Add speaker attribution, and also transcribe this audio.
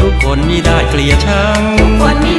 Speaker 1: ทุกคนมิได้เกลียดชัง
Speaker 2: คนมี